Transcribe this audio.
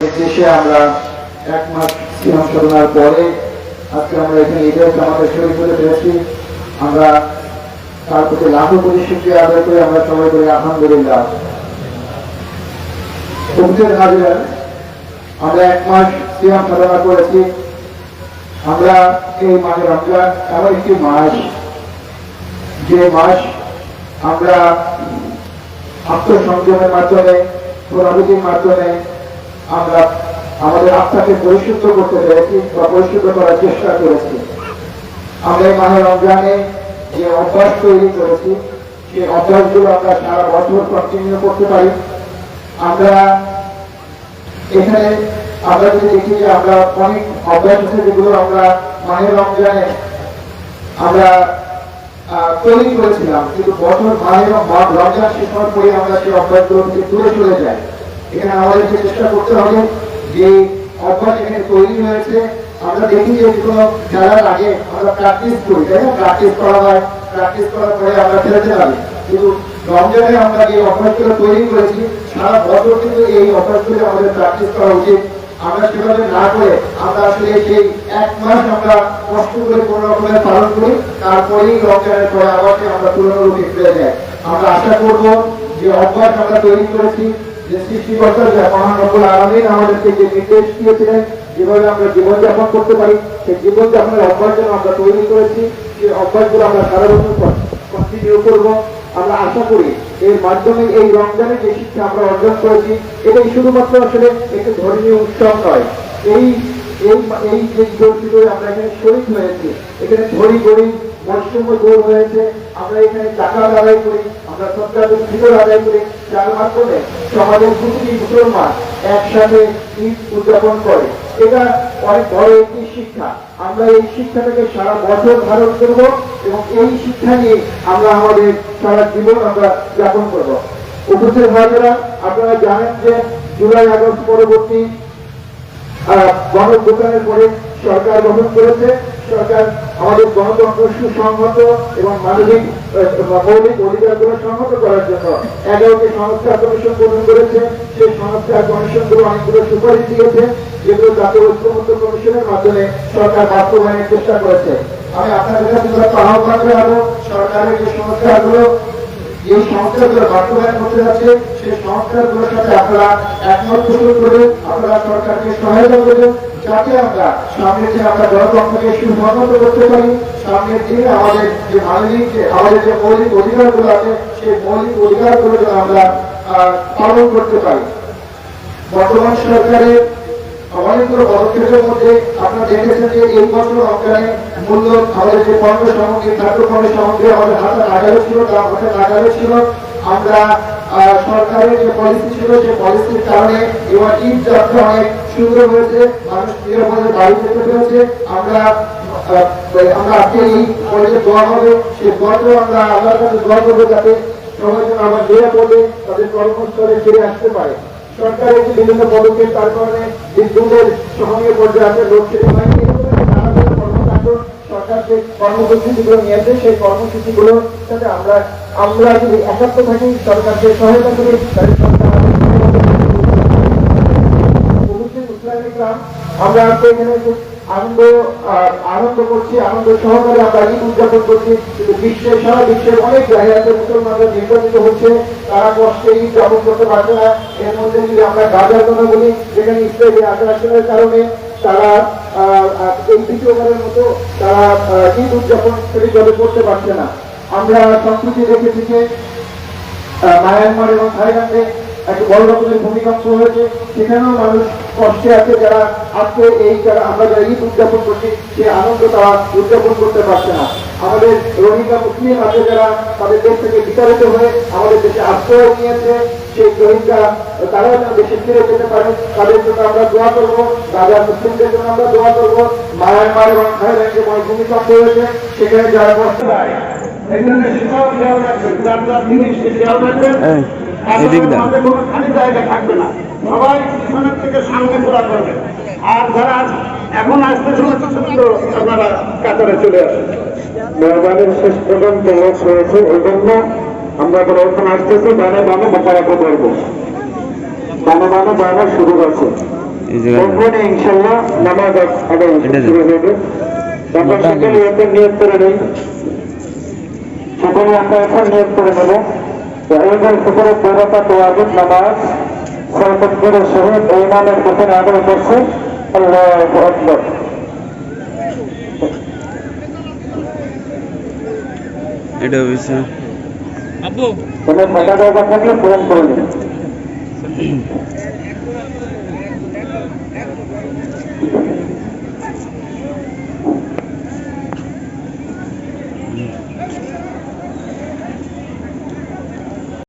দেশে আমরা এক মাস সিনেমা সাধনার পরে আজকে আমরা এখানে এটাই আমাদের শরীর করে পেরেছি। আমরা তার প্রতি লাখো কোটি আদায় করে আমরা সবাই করি আলহামদুলিল্লাহ। উপস্থিত হাজিরা, আমরা এক মাস সিয়াম সাধনা করেছি। আমরা এই মাসে রমজান, এমন একটি মাস, যে মাস আমরা আত্মসংযমের মাধ্যমে, প্রণালীর মাধ্যমে আমরা আমাদের আত্মাকে পরিশুদ্ধ করতে পেরেছি বা পরিশুদ্ধ করার চেষ্টা করেছি। আমরা এই মাহে রমজানে যে অভ্যাস তৈরি করেছি, সেই অভ্যাসগুলো আমরা সারা বছর কন্টিনিউ করতে পারি। আমরা এখানে আমরা যদি দেখি যে আমরা অনেক অভ্যাস আছে যেগুলো আমরা মাহে রমজানে আমরা তৈরি করেছিলাম, কিন্তু বছর মাহে রম- রমজান শেষ হওয়ার পরে আমরা সেই অভ্যাসগুলো থেকে দূরে চলে যাই। এখানে আমাদেরকে চেষ্টা করতে হবে, যে অভ্যাস এখানে তৈরি হয়েছে, আমরা দেখি যে কোনো খেলার আগে আমরা প্র্যাকটিস করি, তাই না? প্র্যাকটিস করা হয় প্র্যাকটিস করার পরে আমরা খেলতে পারি কিন্তু রমজানে আমরা যে অভ্যাসগুলো তৈরি করেছি, সারা বছর কিন্তু এই অভ্যাসগুলো আমাদের প্র্যাকটিস করা উচিত। আমরা সেভাবে না করে আমরা আসলে সেই এক মাস আমরা কষ্ট করে কোনো রকমের পালন করি, তারপরেই রমজানের পরে আবার আমরা পুরনো রূপে ফিরে যাই আমরা আশা করব যে অভ্যাস আমরা তৈরি করেছি যে সৃষ্টিকর্তা যে আমাদেরকে যে নির্দেশ দিয়েছিলেন যেভাবে আমরা জীবনযাপন করতে পারি সেই জীবনযাপনের অভ্যাস আমরা তৈরি করেছি সেই অভ্যাসগুলো আমরা সারা আমরা আশা করি এর মাধ্যমে এই রমজানে যে আমরা অর্জন করেছি এটাই শুধুমাত্র আসলে একটি ধর্মীয় উৎসব নয় এই এই যে আমরা এখানে শরীর হয়েছি, এখানে ধরি গড়ি বৈষম্য দূর হয়েছে, আমরা এখানে টাকা আদায় করি, আমরা সরকারের ভিতর আদায় করি, যার মাধ্যমে সমাজের প্রতিটি মুসলমান একসাথে ঈদ উদযাপন করে। এটা অনেক বড় একটি শিক্ষা। আমরা এই শিক্ষাটাকে সারা বছর ধারণ করব এবং এই শিক্ষা নিয়ে আমরা আমাদের সারা জীবন আমরা যাপন করব। উপস্থিত ভাইয়েরা, আপনারা জানেন যে জুলাই আগস্ট পরবর্তী গণভোটানের পরে সরকার গঠন করেছে। সরকার আমাদের গণতন্ত্র সুসংহত এবং মানবিক মৌলিক অধিকারগুলো সংহত করার জন্য এগারোটি সংস্কার কমিশন গঠন করেছে। সেই সংস্কার কমিশনগুলো অনেকগুলো সুপারিশ দিয়েছে, যেগুলো জাতীয় ঐক্যমত্য কমিশনের মাধ্যমে সরকার বাস্তবায়নের চেষ্টা করেছে। আমি আপনাদের কাছে আহ্বান জানাব। সরকারের যে সংস্কারগুলো এই সংস্কারগুলো বাস্তবায়ন করতে যাচ্ছে, সেই সংস্কারগুলোর সাথে আপনারা একমত পোষণ করবেন আপনারা সরকারকে সহায়তা করবেন যাতে আমরা সামনের দিনে আমরা গণতন্ত্রকে সুসংহত করতে পারি, সামনের দিনে আমাদের যে মানবিক যে আমাদের যে মৌলিক অধিকারগুলো আছে, সেই মৌলিক অধিকারগুলো যেন আমরা পালন করতে পারি। বর্তমান সরকারের অনেকগুলো পদক্ষেপের মধ্যে আপনারা দেখেছেন যে এই বছর রমজানে মূল্য আমাদের যে পণ্য সামগ্রী, খাদ্য পণ্য সামগ্রী আমাদের হাতে নাগালে ছিল, তার হাতে নাগালে ছিল। আমরা সরকারের যে পলিসি ছিল, সেই পলিসির কারণে এবার ঈদ যাত্রা অনেক সুন্দর হয়েছে তাদের বিভিন্ন পদক্ষেপ, তার কারণে বিদ্যুতের সরকার যে কর্মসূচিগুলো নিয়েছে, সেই কর্মসূচিগুলোর সাথে আমরা আমরা যদি একাত্ম থাকি, সরকারকে সহায়তা করি, তাহলে সরকার আমাদের উপস্থিত মুসলিম ইসলাম, আমরা এখানে আনন্দ আনন্দ করছি, আনন্দ সহকারে আমরা ঈদ উদযাপন করছি। কিন্তু বিশ্বের সারা বিশ্বের অনেক জায়গাতে মুসলমানরা হচ্ছে, তারা কষ্টে ঈদ যাপন করতে পারছে না। এর মধ্যে যদি আমরা গাজার কথা বলি ইসরায়েলি কারণে তারা এই দ্বিতীয়বারের মতো তারা ঈদ উদযাপন সঠিকভাবে করতে পারছে না। আমরা সম্প্রতি দেখেছি যে মায়ানমার এবং থাইল্যান্ডে একটা বড় রকমের ভূমিকম্প হয়েছে। সেখানেও মানুষ কষ্টে আছে যারা আজকে এই যারা আমরা যারা ঈদ উদযাপন করছি সে আনন্দ তারা উদযাপন করতে পারছে না। আমাদের রোহিঙ্গা মুসলিম আছে যারা তাদের দেশ থেকে বিতাড়িত হয়ে আমাদের দেশে আশ্রয় নিয়েছে। সেই রোহিঙ্গা তারাও যেন দেশে ফিরে যেতে পারে তাদের জন্য আমরা দোয়া করব। রাজা মুসলিমদের জন্য আমরা দোয়া করব। মায়ানমার এবং থাইল্যান্ডে বড় ভূমিকম্প হয়েছে। সেখানে যারা কষ্ট পায় যার যার জিনিস এই, এদিক দাও। খালি জায়গা থাকবে না সবাই পিছনের থেকে সামনে ঘোরা করবে। আর যারা এখন আসতেছে তো আপনারা কাতারে চলে আসেন। মেহরবানির শেষ পর্যন্ত লোক হয়েছে এই জন্য আমরা কোনো ওখানে আসতেছি বামে মোকারাপা করব। ডানে বামে যাওয়ার সুযোগ আছে এই ইনশাল্লাহ নামাজ আদায় শুরু হবে আমরা সকলে এখন নিয়োগ করে নেই। সকলে আমরা এখন নিয়োগ করে নেব। ঈদের ফিতরের পৌরতা তোয়াজিব নামাজ সরকতগুলোর সহিত ইমানের পেছনে আদায় করছে আল্লাহ আকবর। এটা হয়েছে তবে ফাঁকা জায়গা থাকলে পূরণ করে নিন